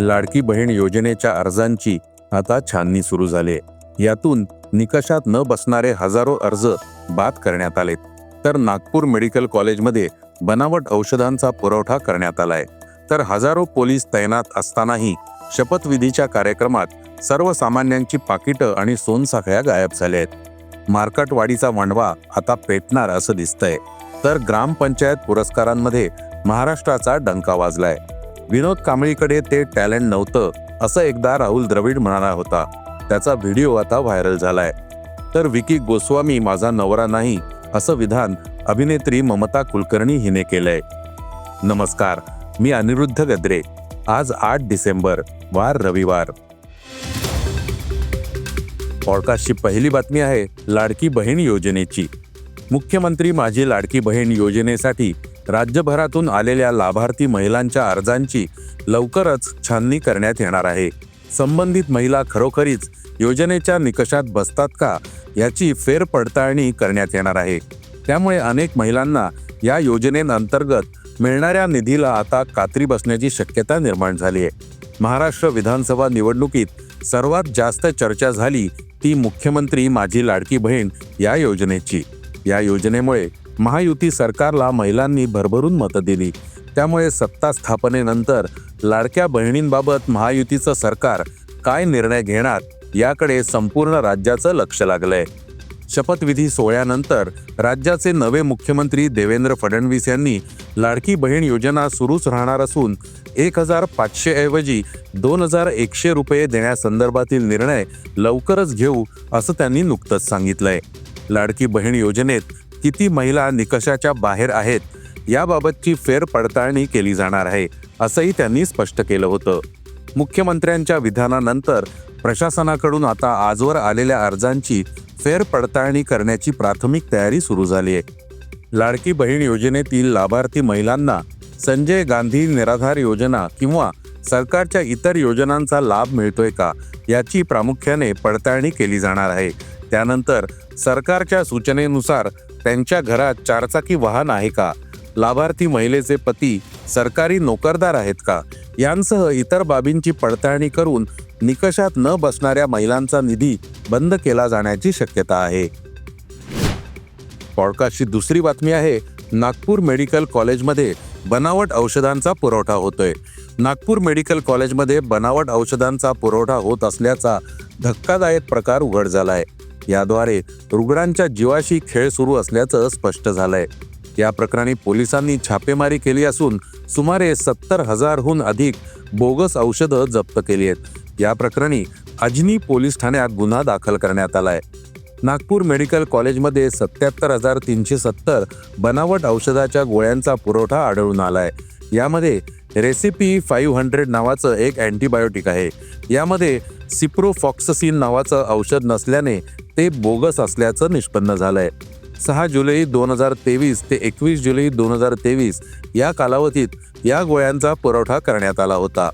लाडकी बहीण योजनेच्या अर्जांची आता छाननी सुरू झाली यातून निकषात न बसणारे हजारो अर्ज बाद करण्यात आलेत. तर नागपूर मेडिकल कॉलेजमध्ये बनावट औषधांचा पुरवठा करण्यात आलाय. तर हजारो पोलीस तैनात असतानाही शपथविधीच्या कार्यक्रमात सर्वसामान्यांची पाकिटं आणि सोनसाखळ्या गायब झाल्या आहेत. मार्कटवाडीचा वणवा आता पेटणार असं दिसतंय. तर ग्रामपंचायत पुरस्कारांमध्ये महाराष्ट्राचा डंका वाजलाय. विनोद कांबळीकडे ते टॅलेंट नव्हतं असं एकदा राहुल द्रविड म्हणाला होता. त्याचा व्हिडिओ आता व्हायरल झालाय. तर विकी गोस्वामी माझा नवरा नाही असं विधान अभिनेत्री ममता कुलकर्णी हिने केलंय. नमस्कार मी अनिरुद्ध गद्रे. आज आठ डिसेंबर वार रविवार. पॉडकास्टची पहिली बातमी आहे लाडकी बहीण योजनेची. मुख्यमंत्री माझी लाडकी बहीण योजनेसाठी राज्यभरातून आलेल्या लाभार्थी महिलांच्या अर्जांची लवकरच छाननी करण्यात येणार आहे. संबंधित महिला खरोखरीच योजनेच्या निकषात बसतात का याची फेरपडताळणी करण्यात येणार आहे. त्यामुळे अनेक महिलांना या योजनेअंतर्गत मिळणाऱ्या निधीला आता कात्री बसण्याची शक्यता निर्माण झाली आहे. महाराष्ट्र विधानसभा निवडणुकीत सर्वात जास्त चर्चा झाली ती मुख्यमंत्री माझी लाडकी बहीण या योजनेची. या योजनेमुळे महायुती सरकारला महिलांनी भरभरून मतं दिली. त्यामुळे सत्ता स्थापनेनंतर लाडक्या बहिणींबाबत महायुतीचं सरकार काय निर्णय घेणार याकडे संपूर्ण राज्याचं लक्ष लागलंय. शपथविधी सोहळ्यानंतर राज्याचे नवे मुख्यमंत्री देवेंद्र फडणवीस यांनी लाडकी बहीण योजना सुरूच राहणार असून एक हजार पाचशे ऐवजी दोन हजार एकशे रुपये देण्यासंदर्भातील निर्णय लवकरच घेऊ असं त्यांनी नुकतंच सांगितलंय. लाडकी बहीण योजनेत किती महिला निकषाच्या बाहेर आहेत याबाबतची फेरपडताळणी केली जाणार आहे असंही त्यांनी स्पष्ट केलं होतं. मुख्यमंत्र्यांच्या विधानानंतर प्रशासनाकडून आता आजवर आलेल्या अर्जांची फेरपडताळणी करण्याची प्राथमिक तयारी सुरू झाली आहे. लाडकी बहीण योजनेतील लाभार्थी महिलांना संजय गांधी निराधार योजना किंवा सरकारच्या इतर योजनांचा लाभ मिळतोय का याची प्रामुख्याने पडताळणी केली जाणार आहे. त्यानंतर सरकारच्या सूचनेनुसार त्यांच्या घरात चारचाकी वाहन आहे का? लाभार्थी महिलेचे पती सरकारी नोकरदार आहेत का? यांसह इतर बाबींची पडताळणी करून निकषात न बसणाऱ्या महिलांचा निधी बंद केला जाण्याची शक्यता आहे. पॉडकास्टची दुसरी बातमी आहे नागपूर मेडिकल कॉलेजमध्ये बनावट औषधांचा पुरवठा होतोय. नागपूर मेडिकल कॉलेजमध्ये बनावट औषधांचा पुरवठा होत असल्याचा धक्कादायक प्रकार उघड झाला आहे याद्वारे रुग्णांच्या जीवाशी खेळ सुरू असल्याचं स्पष्ट झालंय. या प्रकरणी पोलिसांनी छापेमारी केली असून सुमारे सत्तर हजारहून अधिक बोगस औषधं जप्त केली आहेत. या प्रकरणी अजनी पोलीस ठाण्यात गुन्हा दाखल करण्यात आलाय. नागपूर मेडिकल कॉलेजमध्ये सत्याहत्तर हजार तीनशे सत्तर बनावट औषधाच्या गोळ्यांचा पुरवठा आढळून आलाय. यामध्ये रेसिपी फाईव्ह हंड्रेड नावाचं एक अँटीबायोटिक आहे. यामध्ये सिप्रोफॉक्ससिन नावाचं औषध नसल्याने ते बोगस असल्याचं निष्पन्न झालंय. सहा जुलै दोन हजार तेवीस ते एकवीस जुलै दोन हजार तेवीस या कालावधीत या गोळ्यांचा पुरवठा करण्यात आला होता.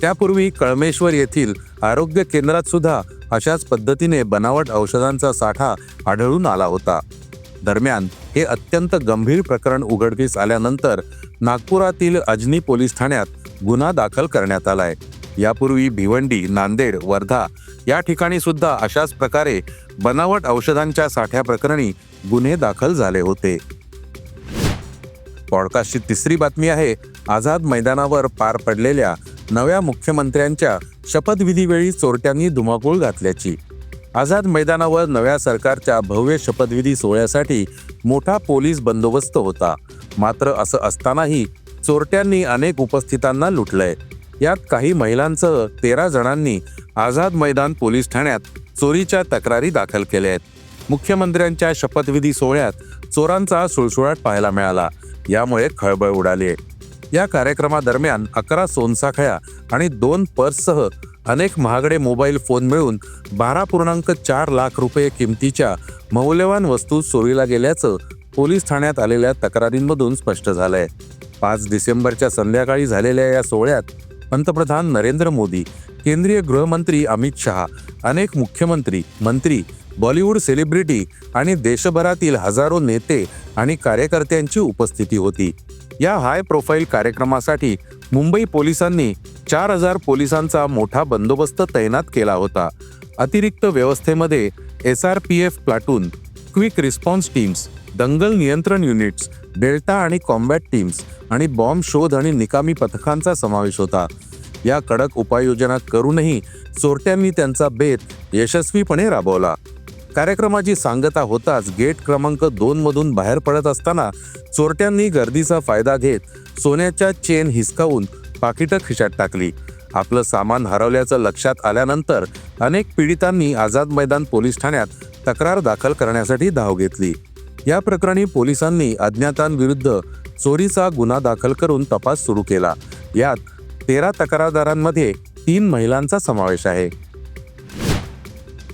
त्यापूर्वी कळमेश्वर येथील आरोग्य केंद्रात सुद्धा अशाच पद्धतीने बनावट औषधांचा साठा आढळून आला होता. दरम्यान हे अत्यंत गंभीर प्रकरण उघडकीस आल्यानंतर नागपुरातील अजनी पोलीस ठाण्यात गुन्हा दाखल करण्यात आलाय. यापूर्वी भिवंडी नांदेड वर्धा या ठिकाणी सुद्धा अशाच प्रकारे बनावट औषधांच्या साठ्याप्रकरणी गुन्हे दाखल झाले होते. पॉडकास्टची तिसरी बातमी आहे आझाद मैदानावर पार पडलेल्या नव्या मुख्यमंत्र्यांच्या शपथविधीवेळी चोरट्यांनी धुमाकूळ घातल्याची. आझाद मैदानावर नव्या सरकारच्या भव्य शपथविधी सोहळ्यासाठी मोठा पोलीस बंदोबस्त होता. मात्र असं असतानाही चोरट्यांनी अनेक उपस्थितांना लुटलंय. यात काही महिलांसह तेरा जणांनी आझाद मैदान पोलीस ठाण्यात चोरीच्या तक्रारी दाखल केल्या आहेत. मुख्यमंत्र्यांच्या शपथविधी सोहळ्यात चोरांचा सुळसुळाट पाहायला मिळाला. यामुळे खळबळ उडाली आहे. या कार्यक्रमादरम्यान अकरा सोनसाखळ्या आणि दोन पर्ससह अनेक महागडे मोबाईल फोन मिळून बारा पूर्णांक चार लाख रुपये किमतीच्या मौल्यवान वस्तू चोरीला गेल्याचं पोलीस ठाण्यात आलेल्या तक्रारींमधून स्पष्ट झालंय. पाच डिसेंबरच्या संध्याकाळी झालेल्या या सोहळ्यात पंतप्रधान नरेंद्र मोदी केंद्रीय गृहमंत्री अमित शहा अनेक मुख्यमंत्री मंत्री बॉलिवूड सेलिब्रिटी आणि देशभरातील हजारो नेते आणि कार्यकर्त्यांची उपस्थिती होती. या हाय प्रोफाईल कार्यक्रमासाठी मुंबई पोलिसांनी चार हजार पोलिसांचा मोठा बंदोबस्त तैनात केला होता. अतिरिक्त व्यवस्थेमध्ये S R P F platoon quick response teams दंगल नियंत्रण युनिट्स डेल्टा आणि कॉम्बॅट टीम्स आणि बॉम्ब शोध आणि निकामी पथकांचा समावेश होता. या कडक उपाययोजना करूनही चोरट्यांनी त्यांचा बेत यशस्वीपणे राबवला. कार्यक्रमाची सांगता होताच गेट क्रमांक दोन मधून बाहेर पडत असताना चोरट्यांनी गर्दीचा फायदा घेत सोन्याच्या चेन हिसकावून पाकिटं खिशात टाकली. आपलं सामान हरवल्याचं लक्षात आल्यानंतर अनेक पीडितांनी आझाद मैदान पोलीस ठाण्यात तक्रार दाखल करण्यासाठी धाव घेतली. या प्रकरणी पोलिसांनी अज्ञातांविरुद्ध चोरीचा गुन्हा दाखल करून तपास सुरू केला. यात तेरा तक्रारदारांमध्ये तीन महिलांचा समावेश आहे.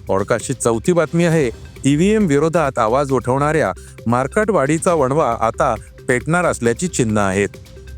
पॉडकास्टची चौथी बातमी आहे ईव्हीएम विरोधात आवाज उठवणाऱ्या मार्कटवाडीचा वणवा आता पेटणार असल्याची चिन्ह आहेत.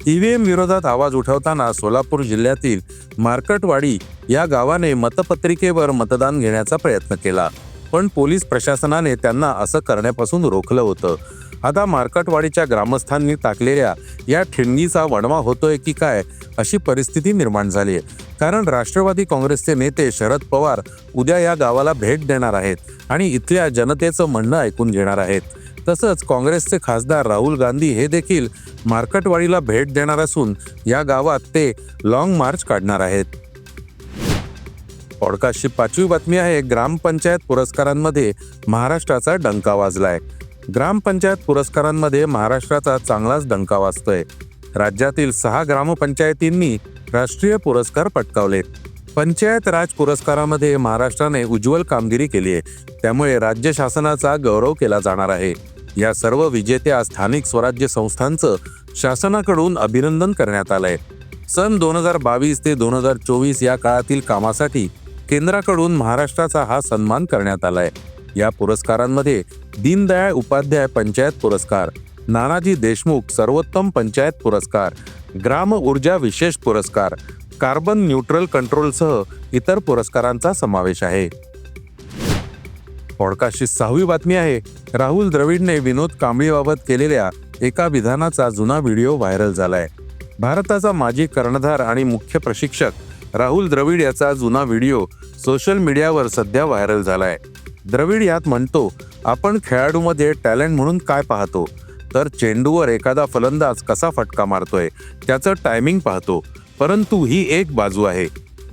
ईव्हीएम विरोधात आवाज उठवताना सोलापूर जिल्ह्यातील मार्कटवाडी या गावाने मतपत्रिकेवर मतदान घेण्याचा प्रयत्न केला. पण पोलीस प्रशासनाने त्यांना असं करण्यापासून रोखलं होतं. आता मार्कटवाडीच्या ग्रामस्थांनी टाकलेल्या या ठिणगीचा वणवा होतोय की काय अशी परिस्थिती निर्माण झाली आहे कारण राष्ट्रवादी काँग्रेसचे नेते शरद पवार उद्या या गावाला भेट देणार आहेत आणि इथल्या जनतेचं म्हणणं ऐकून घेणार आहेत. तसंच काँग्रेसचे खासदार राहुल गांधी हे देखील मार्कटवाडीला भेट देणार असून या गावात ते लॉंग मार्च काढणार आहेत. पॉडकास्टची पाचवी बातमी आहे ग्रामपंचायत पुरस्कारांमध्ये महाराष्ट्राचा डंका वाजलाय. ग्रामपंचायत पुरस्कारांमध्ये महाराष्ट्राचा चांगलाच डंका वाजतोय. राज्यातील सहा ग्रामपंचायतींनी राष्ट्रीय पुरस्कार पटकावले. पंचायत राज पुरस्कारामध्ये महाराष्ट्राने उज्ज्वल कामगिरी केली आहे. त्यामुळे राज्य शासनाचा गौरव केला जाणार आहे. या सर्व विजेत्या स्थानिक स्वराज्य संस्थांचं शासनाकडून अभिनंदन करण्यात आलंय. सन दोन हजार बावीस ते दोन हजार चोवीस या काळातील कामासाठी केंद्राकडून महाराष्ट्राचा हा सन्मान करण्यात आलाय. या पुरस्कारांमध्ये दीनदयाळ उपाध्याय पंचायत पुरस्कार नानाजी देशमुख सर्वोत्तम पंचायत पुरस्कार ग्राम ऊर्जा विशेष पुरस्कार कार्बन न्यूट्रल कंट्रोलसह इतर पुरस्कारांचा समावेश आहे. पॉडकास्टची सहावी बातमी आहे राहुल द्रविडने विनोद कांबळीबाबत केलेल्या एका विधानाचा जुना व्हिडिओ व्हायरल झालाय. भारताचा माजी कर्णधार आणि मुख्य प्रशिक्षक राहुल द्रविड याचा जुना व्हिडिओ सोशल मीडियावर सध्या व्हायरल झालाय. द्रविड यात म्हणतो आपण खेळाडूमध्ये टॅलेंट म्हणून काय पाहतो? तर चेंडूवर एखादा फलंदाज कसा फटका मारतोय त्याचं टायमिंग पाहतो. परंतु ही एक बाजू आहे.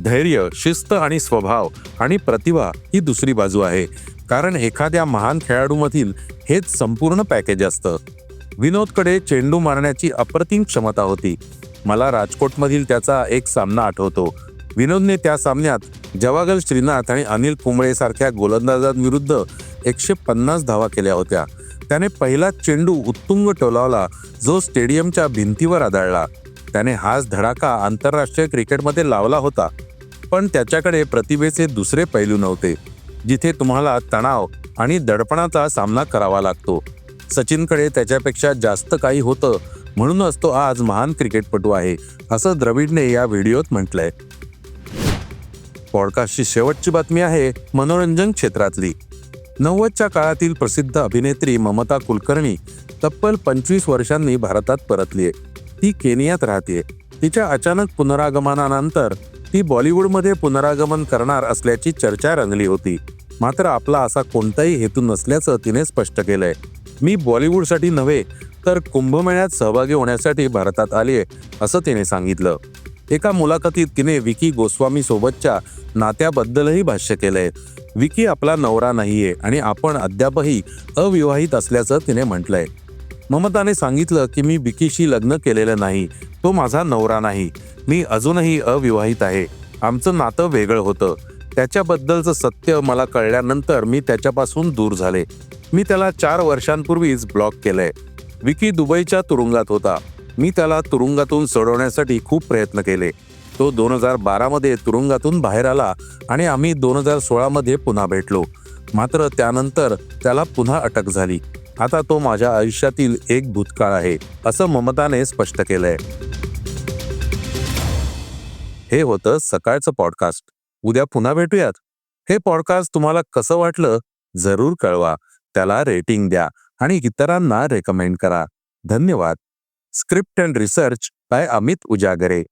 धैर्य शिस्त आणि स्वभाव आणि प्रतिभा ही दुसरी बाजू आहे. कारण एखाद्या महान खेळाडूमधील हेच संपूर्ण पॅकेज असतं. विनोदकडे चेंडू मारण्याची अप्रतिम क्षमता होती. मला राजकोटमधील त्याचा एक सामना आठवतो. विनोदने त्या सामन्यात जवागल श्रीनाथ आणि अनिल कुंबळे सारख्या गोलंदाजांविरुद्ध एकशे पन्नास धावा केल्या होत्या. त्याने पहिला चेंडू उत्तुंग टोलावला जो स्टेडियमच्या भिंतीवर आदळला. त्याने हाच धडाका आंतरराष्ट्रीय क्रिकेटमध्ये लावला होता. पण त्याच्याकडे प्रतिभेचे दुसरे पैलू नव्हते जिथे तुम्हाला तणाव आणि दडपणाचा सामना करावा लागतो. सचिनकडे त्याच्यापेक्षा जास्त काही होतं म्हणूनच तो आज महान क्रिकेटपटू आहे असं द्रविडने या व्हिडिओत म्हटलंय. पॉडकास्टची शेवटची बातमी आहे मनोरंजन क्षेत्रातली. नव्वदच्या काळातील प्रसिद्ध अभिनेत्री ममता कुलकर्णी तब्बल पंचवीस वर्षांनी भारतात परतली आहे. ती केनियात राहते तिच्या अचानक पुनरागमनानंतर ती बॉलिवूडमध्ये पुनरागमन करणार असल्याची चर्चा रंगली होती. मात्र आपला असा कोणताही हेतू नसल्याचं तिने स्पष्ट केलंय. मी बॉलिवूडसाठी नव्हे तर कुंभमेळ्यात सहभागी होण्यासाठी भारतात आली आहे असं तिने सांगितलं. एका मुलाखतीत तिने विकी गोस्वामी सोबतच्या नात्याबद्दलही भाष्य केलंय. विकी आपला नवरा नाहीये आणि आपण अद्यापही अविवाहित असल्याचं तिने म्हटलंय. ममताने सांगितलं की मी विकीशी लग्न केलेलं नाही तो माझा नवरा नाही. मी अजूनही अविवाहित आहे. आमचं नातं वेगळं होतं. त्याच्याबद्दलचं सत्य मला कळल्यानंतर मी त्याच्यापासून दूर झाले. मी त्याला चार वर्षांपूर्वीच ब्लॉक केलंय. विकी दुबईच्या तुरुंगात होता. मी त्याला तुरुंगातून सोडवण्यासाठी खूप प्रयत्न केले. तो दोन हजार बारामध्ये तुरुंगातून बाहेर आला आणि आम्ही दोन हजार सोळामध्ये पुन्हा भेटलो. मात्र त्यानंतर त्याला पुन्हा अटक झाली. आता तो माझ्या आयुष्यातील एक भूतकाळ आहे असं ममताने स्पष्ट केलंय. हे होतं सकाळचं पॉडकास्ट. उद्या पुन्हा भेटूयात. हे पॉडकास्ट तुम्हाला कसं वाटलं जरूर कळवा. त्याला रेटिंग द्या आणि इतरांना रेकमेंड करा. धन्यवाद. Script and research by Amit Ujagare